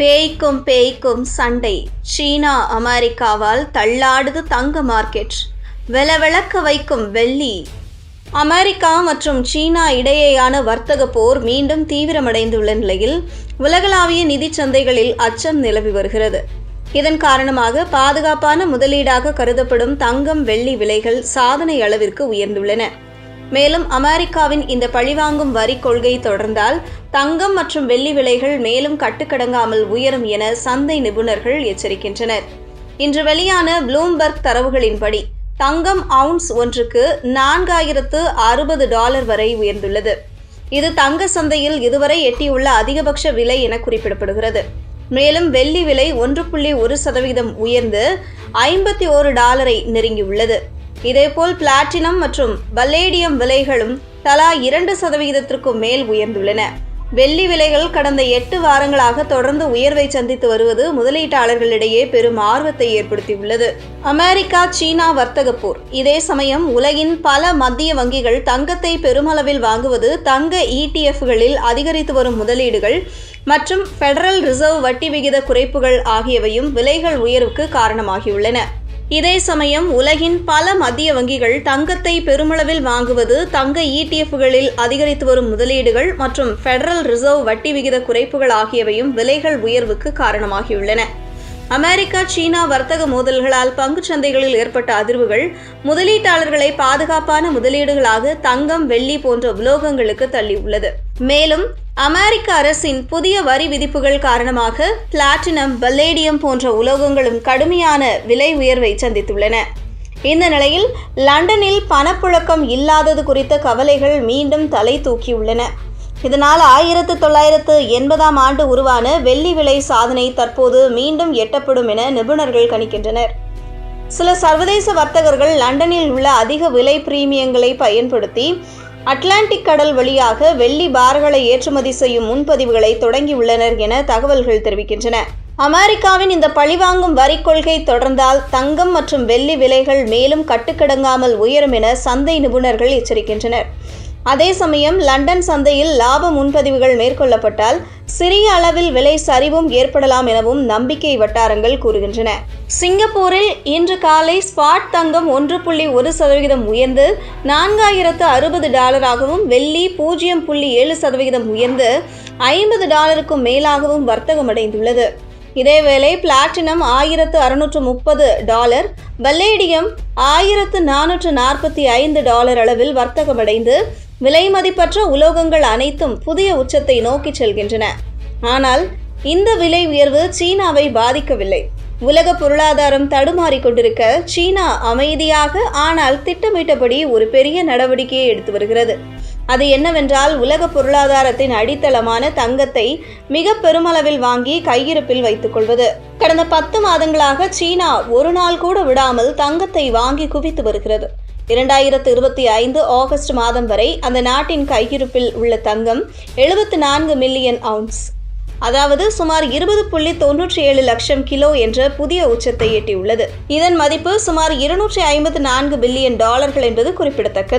பேய்க்கும் பேய்க்கும் சண்டை. சீனா அமெரிக்காவால் தள்ளாடுது தங்க மார்க்கெட். வெலவெளக்க வைக்கும் வெள்ளி. அமெரிக்கா மற்றும் சீனா இடையேயான வர்த்தக போர் மீண்டும் தீவிரமடைந்துள்ள நிலையில் உலகளாவிய நிதிச் சந்தைகளில் அச்சம் நிலவி வருகிறது. இதன் காரணமாக பாதுகாப்பான முதலீடாக கருதப்படும் தங்கம் வெள்ளி விலைகள் சாதனை அளவிற்கு உயர்ந்துள்ளன. மேலும் அமெரிக்காவின் இந்த பழிவாங்கும் வரி கொள்கை தொடர்ந்தால் தங்கம் மற்றும் வெள்ளி விலைகள் மேலும் கட்டுக்கடங்காமல் உயரும் என சந்தை நிபுணர்கள் எச்சரிக்கின்றனர். இன்று வெளியான ப்ளூம்பர்க் தரவுகளின்படி தங்கம் அவுன்ஸ் ஒன்றுக்கு நான்காயிரத்து அறுபது டாலர் வரை உயர்ந்துள்ளது. இது தங்க சந்தையில் இதுவரை எட்டியுள்ள அதிகபட்ச விலை என குறிப்பிடப்படுகிறது. மேலும் வெள்ளி விலை ஒன்று புள்ளி ஒரு சதவீதம் உயர்ந்து ஐம்பத்தி ஓரு டாலரை நெருங்கியுள்ளது. இதேபோல் பிளாட்டினம் மற்றும் பல்லேடியம் விலைகளும் தலா இரண்டு சதவிகிதத்திற்கும் மேல் உயர்ந்துள்ளன. வெள்ளி விலைகள் கடந்த எட்டு வாரங்களாக தொடர்ந்து உயர்வை சந்தித்து வருவது முதலீட்டாளர்களிடையே பெரும் ஆர்வத்தை ஏற்படுத்தியுள்ளது. அமெரிக்கா சீனா வர்த்தக போர். இதே சமயம் உலகின் பல மத்திய வங்கிகள் தங்கத்தை பெருமளவில் வாங்குவது தங்க இடிஎஃப்களில் அதிகரித்து வரும் முதலீடுகள் மற்றும் ஃபெடரல் ரிசர்வ் வட்டி விகித குறைப்புகள் ஆகியவையும் விலைகள் உயர்வுக்கு காரணமாகியுள்ளன. இதே சமயம் உலகின் பல மத்திய வங்கிகள் தங்கத்தை பெருமளவில் வாங்குவது தங்க இடிஎஃப்களில் அதிகரித்து வரும் முதலீடுகள் மற்றும் ஃபெடரல் ரிசர்வ் வட்டி விகித குறைப்புகள் ஆகியவையும் விலைகள் உயர்வுக்கு காரணமாகியுள்ளன. அமெரிக்கா சீனா வர்த்தக மோதல்களால் பங்கு சந்தைகளில் ஏற்பட்ட அதிர்வுகள் முதலீட்டாளர்களை பாதுகாப்பான முதலீடுகளாக தங்கம் வெள்ளி போன்ற உலோகங்களுக்கு தள்ளியுள்ளது. மேலும் அமெரிக்க அரசின் புதிய வரி விதிப்புகள் காரணமாக பிளாட்டினம் பல்லேடியம் போன்ற உலோகங்களும் கடுமையான விலை உயர்வை சந்தித்துள்ளன. இந்த நிலையில் லண்டனில் பணப்புழக்கம் இல்லாதது குறித்த கவலைகள் மீண்டும் தலை தூக்கியுள்ளன. இதனால் ஆயிரத்து தொள்ளாயிரத்து எண்பதாம் ஆண்டு உருவான வெள்ளி விலை சாதனை தற்போது மீண்டும் எட்டப்படும் என நிபுணர்கள் கணிக்கின்றனர். சில சர்வதேச வர்த்தகர்கள் லண்டனில் உள்ள அதிக விலை பிரீமியங்களை பயன்படுத்தி அட்லாண்டிக் கடல் வழியாக வெள்ளி பார்களை ஏற்றுமதி செய்யும் முன்பதிவுகளை தொடங்கியுள்ளனர் என தகவல்கள் தெரிவிக்கின்றன. அமெரிக்காவின் இந்த பழிவாங்கும் வரி கொள்கை தொடர்ந்தால் தங்கம் மற்றும் வெள்ளி விலைகள் மேலும் கட்டுக்கடங்காமல் உயரும் என சந்தை நிபுணர்கள் எச்சரிக்கின்றனர். அதே சமயம் லண்டன் சந்தையில் லாப முன்பதிவுகள் மேற்கொள்ளப்பட்டால் சிறிய அளவில் விலை சரிவும் ஏற்படலாம் எனவும் நம்பிக்கை வட்டாரங்கள் கூறுகின்றன. சிங்கப்பூரில் இன்று காலை ஸ்பாட் தங்கம் ஒன்று புள்ளி ஒரு சதவிகிதம் உயர்ந்து நான்காயிரத்து அறுபது டாலராகவும் வெள்ளி பூஜ்ஜியம் புள்ளி ஏழு சதவிகிதம் உயர்ந்து ஐம்பது டாலருக்கும் மேலாகவும் வர்த்தகமடைந்துள்ளது. இதேவேளை பிளாட்டினம் ஆயிரத்து அறுநூற்று முப்பது டாலர் பல்லேடியம் ஆயிரத்து நானூற்று நாற்பத்தி ஐந்து டாலர் அளவில் வர்த்தகமடைந்து விலை மதிப்பற்ற உலோகங்கள் அனைத்தும் புதிய உச்சத்தை நோக்கி செல்கின்றன. ஆனால் இந்த விலை உயர்வு சீனாவை பாதிக்கவில்லை. உலக பொருளாதாரம் தடுமாறிக் கொண்டிருக்க சீனா அமைதியாக ஆனால் திட்டமிட்டபடி ஒரு பெரிய நடவடிக்கையை எடுத்து வருகிறது. அது என்னவென்றால் உலக பொருளாதாரத்தின் அடித்தளமான தங்கத்தை மிக பெருமளவில் வாங்கி கையிருப்பில் வைத்துக் கொள்வது. கடந்த பத்து மாதங்களாக சீனா ஒரு நாள் கூட விடாமல் தங்கத்தை வாங்கி குவித்து வருகிறது. இரண்டாயிரத்து இருபத்தி ஐந்து ஆகஸ்ட் மாதம் வரை அந்த நாட்டின் கையிருப்பில் உள்ள தங்கம் எழுபத்து நான்கு மில்லியன் அவுன்ஸ். அதாவது சுமார் இருபது புள்ளி தொன்னூற்றி ஏழு லட்சம் கிலோ என்ற புதிய உச்சத்தை எட்டியுள்ளது. இதன் மதிப்பு சுமார் இருநூற்றி ஐம்பத்து நான்கு பில்லியன் டாலர்கள் என்பது குறிப்பிடத்தக்கது.